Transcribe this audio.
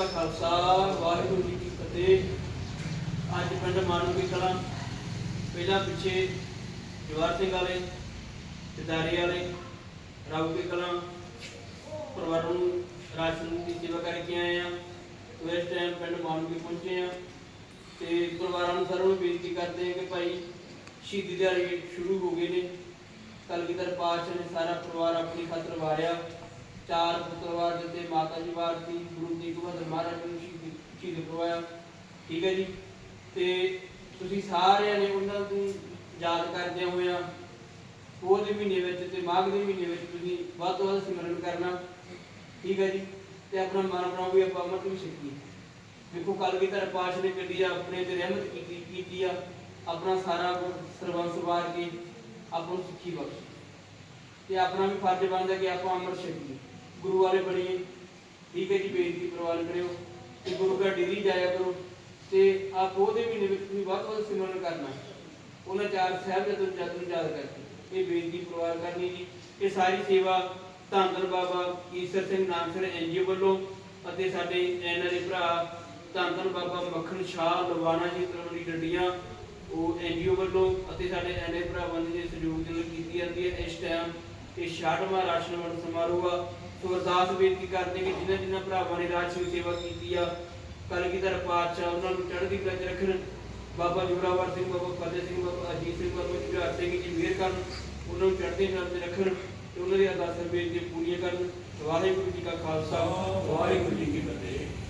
ਕਾ ਖਾਲਸਾ, ਵਾਹਿਗੁਰੂ ਜੀ ਕੀ ਫਤਿਹ। ਅੱਜ ਪਿੰਡ ਮਾਨੂਕੀ ਕਲਾਂ ਪਹਿਲਾਂ ਪਿੱਛੇ ਜਵਾਰ ਸਿੰਘ ਵਾਲੇ ਸਿਦਾਰੀ ਵਾਲੇ ਰਾਉਕੇ ਕਲਾਂ ਪਰਿਵਾਰਾਂ ਨੂੰ ਰਾਸ਼ਨ ਦੀ ਸੇਵਾ ਕਰਕੇ ਆਏ ਆ ਇਸ ਟਾਈਮ ਪਿੰਡ ਮਾਨੂਕੀ ਪਹੁੰਚੇ ਆ ਤੇ ਪਰਿਵਾਰਾਂ ਨੂੰ ਸਾਰਿਆਂ ਨੂੰ ਬੇਨਤੀ ਕਰਦੇ ਆ ਕਿ ਭਾਈ ਸ਼ਹੀਦੀ ਦਿਹਾੜੇ ਸ਼ੁਰੂ ਹੋ ਗਏ ਨੇ। ਕਲਗੀਧਰ ਪਾਤਸ਼ਾਹ ਨੇ ਸਾਰਾ ਪਰਿਵਾਰ ਆਪਣੀ ਖਾਤਰ ਵਾਰਿਆ। ਚਾਰ ਪੁੱਤਰ ਵਾਰ ਦਿੱਤੇ ਮਾਤਾ ਜੀ ਵਾਰ ਦੀ ਗੁਰੂ ਤੇਗ ਬਹਾਦਰ ਮਹਾਰਾਜ ਨੂੰ ਸ਼ਹੀਦ ਸ਼ਹੀਦ ਕਰਵਾਇਆ। ਠੀਕ ਹੈ ਜੀ? ਤੇ ਤੁਸੀਂ ਸਾਰਿਆਂ ਨੇ ਉਹਨਾਂ ਨੂੰ ਯਾਦ ਕਰਦੇ ਹੋਇਆ ਉਹ ਦੇ ਮਹੀਨੇ ਵਿੱਚ ਤੇ ਮਾਘ ਦੇ ਮਹੀਨੇ ਵਿੱਚ ਤੁਸੀਂ ਵੱਧ ਤੋਂ ਵੱਧ ਸਿਮਰਨ ਕਰਨਾ। ਠੀਕ ਹੈ ਜੀ? ਤੇ ਆਪਣਾ ਮਨ ਬਣਾਓ ਵੀ ਆਪਾਂ ਅਮਰ ਵੀ ਸਿੱਖੀ ਦੇਖੋ ਕੱਲ ਵੀ ਕਲਗੀਧਰ ਪਾਤਸ਼ਾਹ ਨੇ ਕੱਢੀ ਆ, ਆਪਣੇ ਤੇ ਰਹਿਮਤ ਕੀਤੀ ਕੀਤੀ ਆ। ਆਪਣਾ ਸਾਰਾ ਕੁਝ ਸਰਬੰਸ ਵਾਰ ਕੇ ਆਪਾਂ ਨੂੰ ਸਿੱਖੀ ਬਖਸ਼ੀ। ਤੇ ਆਪਣਾ ਵੀ ਫਰਜ਼ ਬਣਦਾ ਕਿ ਆਪਾਂ ਅਮਰ ਛਕੀਏ। ਗੁਰੂ ਵਾਲੇ ਬਣੀਏ ਠੀਕ ਹੈ ਜੀ, ਬੇਨਤੀ ਪ੍ਰਵਾਨ ਕਰਿਓ ਤੇ ਗੁਰੂ ਘਰ ਡੇਲੀ ਜਾਇਆ ਕਰੋ ਤੇ ਆਪ ਉਹਦੇ ਮਹੀਨੇ ਵਿੱਚ ਵੀ ਵੱਧ ਵੱਧ ਸਿਮਰਨ ਕਰਨਾ ਉਹਨਾਂ ਚਾਰ ਸਾਹਿਬ ਜਦੋਂ ਜਦ ਨੂੰ ਯਾਦ ਕਰਕੇ ਇਹ ਬੇਨਤੀ ਪ੍ਰਵਾਨ ਕਰਨੀ ਜੀ। ਇਹ ਸਾਰੀ ਸੇਵਾ ਧੰਨ ਬਾਬਾ ਈਸ਼ਰ ਸਿੰਘ ਨਾਨਸਰ ਐਨਜੀਓ ਵੱਲੋਂ ਅਤੇ ਸਾਡੇ ਐਨਆਰਏ ਭਰਾ ਧੰਨ ਬਾਬਾ ਮੱਖਣ ਸ਼ਾਹ ਲਵਾਣਾ ਜੀ ਤਲਵੰਡੀ ਡੰਡੀਆਂ, ਉਹ ਐਨਜੀਓ ਵੱਲੋਂ ਅਤੇ ਸਾਡੇ ਐਨਆਰਏ ਭਰਾਵਾਂ ਦੇ ਸਹਿਯੋਗ ਦੇ ਨਾਲ ਕੀਤੀ ਜਾਂਦੀ ਹੈ। ਇਸ ਟਾਈਮ ਇਹ 66ਵਾਂ ਰਾਸ਼ਨ ਵੰਡ ਸਮਾਰੋਹ ਆ। ਸੋ ਅਰਦਾਸ ਬੇਨਤੀ ਕਰਦੇ ਕਿ ਜਿਨ੍ਹਾਂ ਜਿਨ੍ਹਾਂ ਭਰਾਵਾਂ ਨੇ ਰਾਸ਼ਨ ਸੇਵਾ ਕੀਤੀ ਆ ਕਲਗੀਧਰ ਪਾਤਸ਼ਾਹ ਉਹਨਾਂ ਨੂੰ ਚੜ੍ਹਦੀ ਕਲਾ 'ਚ ਰੱਖਣ। ਬਾਬਾ ਜੁਗਰਾਵਰ ਸਿੰਘ, ਬਾਬਾ ਫਤਿਹ ਸਿੰਘ, ਬਾਬਾ ਅਜੀਤ ਸਿੰਘ, ਬਾਬਾ ਜੁਝਾਰ ਸਿੰਘ ਜੀ ਮਿਹਰ ਕਰਨ, ਉਹਨਾਂ ਨੂੰ ਚੜ੍ਹਦੇ ਕਲਾ 'ਚ ਰੱਖਣ ਤੇ ਉਹਨਾਂ ਦੀ ਅਰਦਾਸਾਂ ਬੇਨਤੀ ਪੂਰੀਆਂ ਕਰਨ। ਵਾਹਿਗੁਰੂ ਜੀ ਕਾ ਖਾਲਸਾ, ਵਾਹਿਗੁਰੂ ਜੀ ਕੀ ਫਤਿਹ।